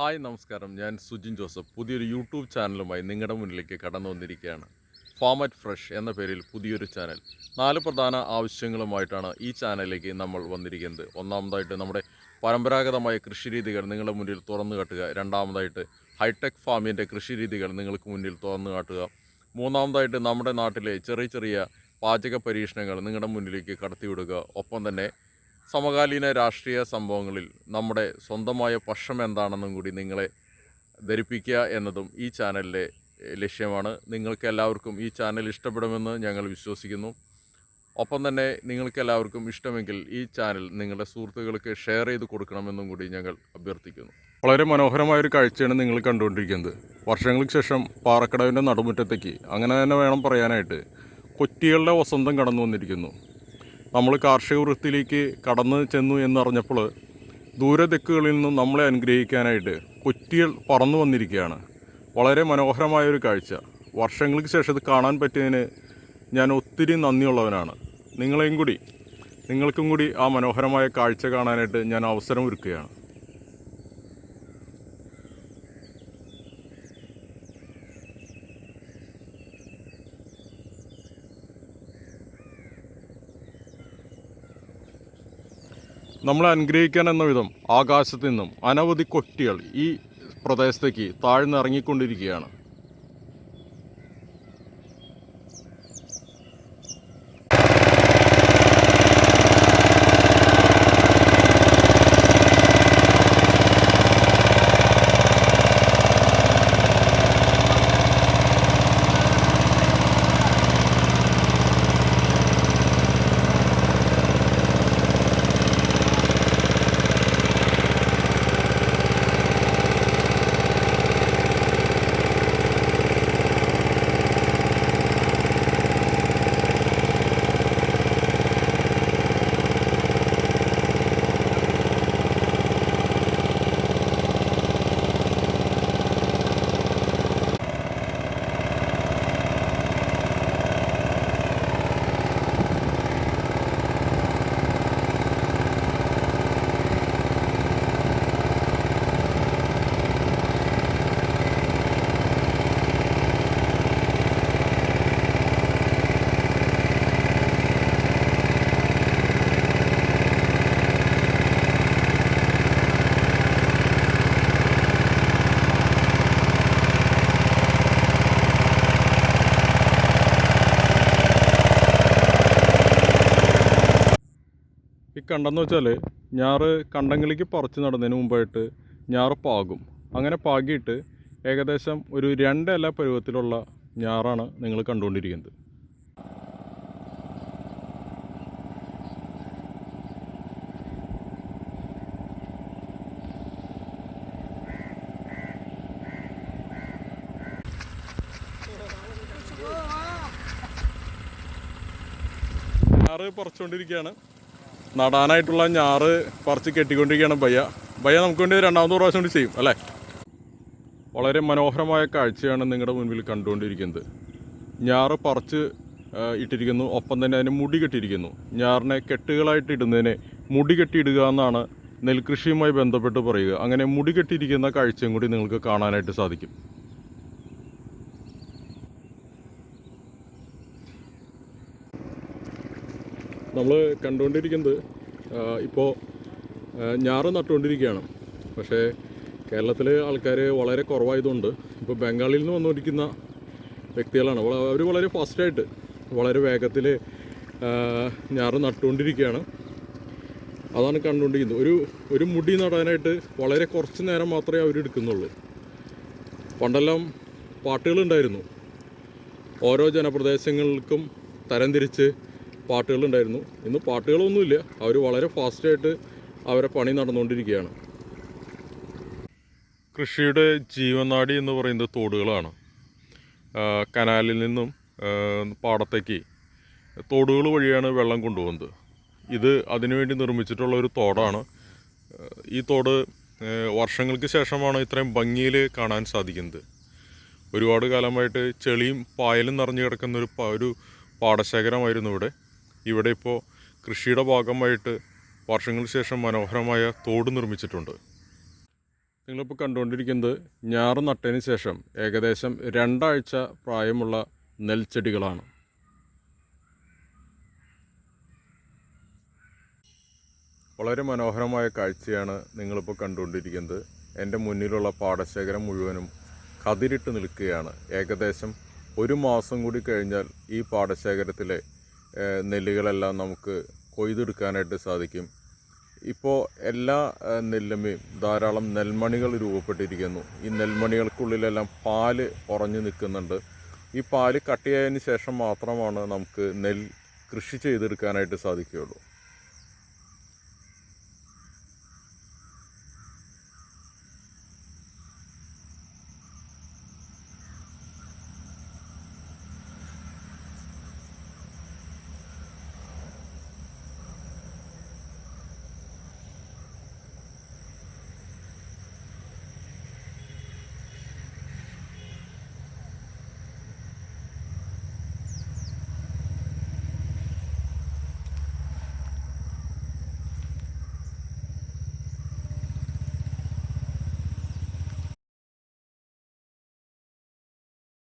Hi നമസ്കാരം. ഞാൻ Sujin Joseph. പുതിയൊരു യൂട്യൂബ് ചാനലുമായി നിങ്ങളുടെ മുന്നിലേക്ക് കടന്നു വന്നിരിക്കുകയാണ്. ഫോമറ്റ് ഫ്രഷ് എന്ന പേരിൽ പുതിയൊരു ചാനൽ. നാല് പ്രധാന ആവശ്യങ്ങളുമായിട്ടാണ് ഈ ചാനലിലേക്ക് നമ്മൾ വന്നിരിക്കുന്നത്. ഒന്നാമതായിട്ട് നമ്മുടെ പരമ്പരാഗതമായ കൃഷിരീതികൾ നിങ്ങളുടെ മുന്നിൽ തുറന്നു കാട്ടുക. രണ്ടാമതായിട്ട് ഹൈടെക് ഫാമിന്റെ കൃഷിരീതികൾ നിങ്ങൾക്ക് മുന്നിൽ തുറന്നു കാട്ടുക. മൂന്നാമതായിട്ട് നമ്മുടെ നാട്ടിലെ ചെറിയ ചെറിയ പാചക പരീക്ഷണങ്ങൾ നിങ്ങളുടെ മുന്നിലേക്ക് കടത്തിവിടുക. ഒപ്പം തന്നെ സമകാലീന രാഷ്ട്രീയ സംഭവങ്ങളിൽ നമ്മുടെ സ്വന്തമായ പക്ഷം എന്താണെന്നും കൂടി നിങ്ങളെ ധരിപ്പിക്കുക എന്നതും ഈ ചാനലിലെ ലക്ഷ്യമാണ്. നിങ്ങൾക്ക് എല്ലാവർക്കും ഈ ചാനൽ ഇഷ്ടപ്പെടുമെന്ന് ഞങ്ങൾ വിശ്വസിക്കുന്നു. ഒപ്പം തന്നെ നിങ്ങൾക്ക് എല്ലാവർക്കും ഇഷ്ടമെങ്കിൽ ഈ ചാനൽ നിങ്ങളുടെ സുഹൃത്തുക്കൾക്ക് ഷെയർ ചെയ്ത് കൊടുക്കണമെന്നും കൂടി ഞങ്ങൾ അഭ്യർത്ഥിക്കുന്നു. വളരെ മനോഹരമായ ഒരു കാഴ്ചയാണ് നിങ്ങൾ കണ്ടുകൊണ്ടിരിക്കുന്നത്. വർഷങ്ങൾക്ക് ശേഷം പാറക്കടവിന്റെ നടുമുറ്റത്തേക്ക് അങ്ങനെ തന്നെ വേണം പറയാനായിട്ട്. കൊറ്റികളുടെ വസന്തം കടന്നു വന്നിരിക്കുന്നു നമ്മൾ കാർഷിക വൃത്തിയിലേക്ക് കടന്നു ചെന്നു എന്നറിഞ്ഞപ്പോൾ ദൂരദിക്കുകളിൽ നിന്നും നമ്മളെ അനുഗ്രഹിക്കാനായിട്ട് കൊറ്റികൾ പറന്നു വന്നിരിക്കുകയാണ്. വളരെ മനോഹരമായ ഒരു കാഴ്ച. വർഷങ്ങൾക്ക് ശേഷം ഇത് കാണാൻ പറ്റിയതിന് ഞാൻ ഒത്തിരി നന്ദിയുള്ളവനാണ്. നിങ്ങളെയും കൂടി നിങ്ങൾക്കും കൂടി ആ മനോഹരമായ കാഴ്ച കാണാനായിട്ട് ഞാൻ അവസരം ഒരുക്കുകയാണ് നമ്മളെ അനുഗ്രഹിക്കാൻ എന്ന വിധം ആകാശത്തു നിന്നും അനവധി കൊട്ടികൾ ഈ പ്രദേശത്തേക്ക് താഴ്ന്നിറങ്ങിക്കൊണ്ടിരിക്കുകയാണ് കണ്ടെന്ന് വെച്ചാൽ ഞാറ് കണ്ടങ്ങളിലേക്ക് പറിച്ച് നടന്നതിന് മുമ്പായിട്ട് ഞാറ് പാകും. അങ്ങനെ പാകിയിട്ട് ഏകദേശം ഒരു രണ്ടില പരുവത്തിലുള്ള ഞാറാണ് നിങ്ങൾ കണ്ടുകൊണ്ടിരിക്കുന്നത്. ഞാറ് പറിച്ചുകൊണ്ടിരിക്കുകയാണ്. നടാനായിട്ടുള്ള ഞാറ് പറിച്ച് കെട്ടിക്കൊണ്ടിരിക്കുകയാണ് ഭയ്യ. ഭയ്യ നമുക്ക് വേണ്ടി രണ്ടാമത്തെ പ്രാവശ്യം കൊണ്ട് ചെയ്യും അല്ലേ? വളരെ മനോഹരമായ കാഴ്ചയാണ് നിങ്ങളുടെ മുൻപിൽ കണ്ടുകൊണ്ടിരിക്കുന്നത്. ഞാറ് പറിച്ച് ഇട്ടിരിക്കുന്നു ഒപ്പം തന്നെ അതിന് മുടി കെട്ടിയിരിക്കുന്നു. ഞാറിനെ കെട്ടുകളായിട്ട് ഇടുന്നതിനെ മുടി കെട്ടിയിടുക എന്നാണ് നെൽകൃഷിയുമായി ബന്ധപ്പെട്ട് പറയുക. അങ്ങനെ മുടി കെട്ടിയിരിക്കുന്ന കാഴ്ചയും കൂടി നിങ്ങൾക്ക് കാണാനായിട്ട് സാധിക്കും. നമ്മൾ കണ്ടുകൊണ്ടിരിക്കുന്നത് ഇപ്പോൾ ഞാറ് നട്ടുകൊണ്ടിരിക്കുകയാണ്. പക്ഷേ കേരളത്തിൽ ആൾക്കാർ വളരെ കുറവായതുകൊണ്ട് ഇപ്പോൾ ബംഗാളിൽ നിന്ന് വന്നുകൊണ്ടിരിക്കുന്ന വ്യക്തികളാണ്. അവർ വളരെ ഫാസ്റ്റായിട്ട് വളരെ വേഗത്തിൽ ഞാറ് നട്ടുകൊണ്ടിരിക്കുകയാണ്. അതാണ് കണ്ടുകൊണ്ടിരിക്കുന്നത്. ഒരു ഒരു മുടി നടാനായിട്ട് വളരെ കുറച്ച് നേരം മാത്രമേ അവർ എടുക്കുന്നുള്ളൂ. പണ്ടെല്ലാം പാട്ടുകളുണ്ടായിരുന്നു. ഓരോ ജനപ്രദേശങ്ങൾക്കും തരംതിരിച്ച് പാട്ടുകളുണ്ടായിരുന്നു. ഇന്ന് പാട്ടുകളൊന്നുമില്ല. അവർ വളരെ ഫാസ്റ്റായിട്ട് അവരെ പണി നടന്നുകൊണ്ടിരിക്കുകയാണ്. കൃഷിയുടെ ജീവനാടി എന്ന് പറയുന്നത് തോടുകളാണ്. കനാലിൽ നിന്നും പാടത്തേക്ക് തോടുകൾ വഴിയാണ് വെള്ളം കൊണ്ടുപോകുന്നത്. ഇത് അതിനുവേണ്ടി നിർമ്മിച്ചിട്ടുള്ള ഒരു തോടാണ്. ഈ തോട് വർഷങ്ങൾക്ക് ശേഷമാണ് ഇത്രയും ഭംഗിയിൽ കാണാൻ സാധിക്കുന്നത്. ഒരുപാട് കാലമായിട്ട് ചെളിയും പായലും നിറഞ്ഞു കിടക്കുന്ന ഒരു ഒരു പാടശേഖരമായിരുന്നു ഇവിടെ. ഇവിടെ ഇപ്പോൾ കൃഷിയുടെ ഭാഗമായിട്ട് വർഷങ്ങൾക്ക് ശേഷം മനോഹരമായ തോട് നിർമ്മിച്ചിട്ടുണ്ട്. നിങ്ങളിപ്പോൾ കണ്ടുകൊണ്ടിരിക്കുന്നത് ഞാറ് നട്ടതിന് ശേഷം ഏകദേശം രണ്ടാഴ്ച പ്രായമുള്ള നെൽച്ചെടികളാണ്. വളരെ മനോഹരമായ കാഴ്ചയാണ് നിങ്ങളിപ്പോൾ കണ്ടുകൊണ്ടിരിക്കുന്നത്. എന്റെ മുന്നിലുള്ള പാടശേഖരം മുഴുവനും കതിരിട്ട് നിൽക്കുകയാണ്. ഏകദേശം ഒരു മാസം കൂടി കഴിഞ്ഞാൽ ഈ പാടശേഖരത്തിലെ നെല്ലുകളെല്ലാം നമുക്ക് കൊയ്തെടുക്കാനായിട്ട് സാധിക്കും. ഇപ്പോൾ എല്ലാ നെല്ലുമേയും ധാരാളം നെൽമണികൾ രൂപപ്പെട്ടിരിക്കുന്നു. ഈ നെൽമണികൾക്കുള്ളിലെല്ലാം പാൽ ഉറഞ്ഞു നിൽക്കുന്നുണ്ട്. ഈ പാൽ കട്ടിയായതിന് ശേഷം മാത്രമാണ് നമുക്ക് നെൽ കൃഷി ചെയ്തെടുക്കാനായിട്ട് സാധിക്കുകയുള്ളൂ.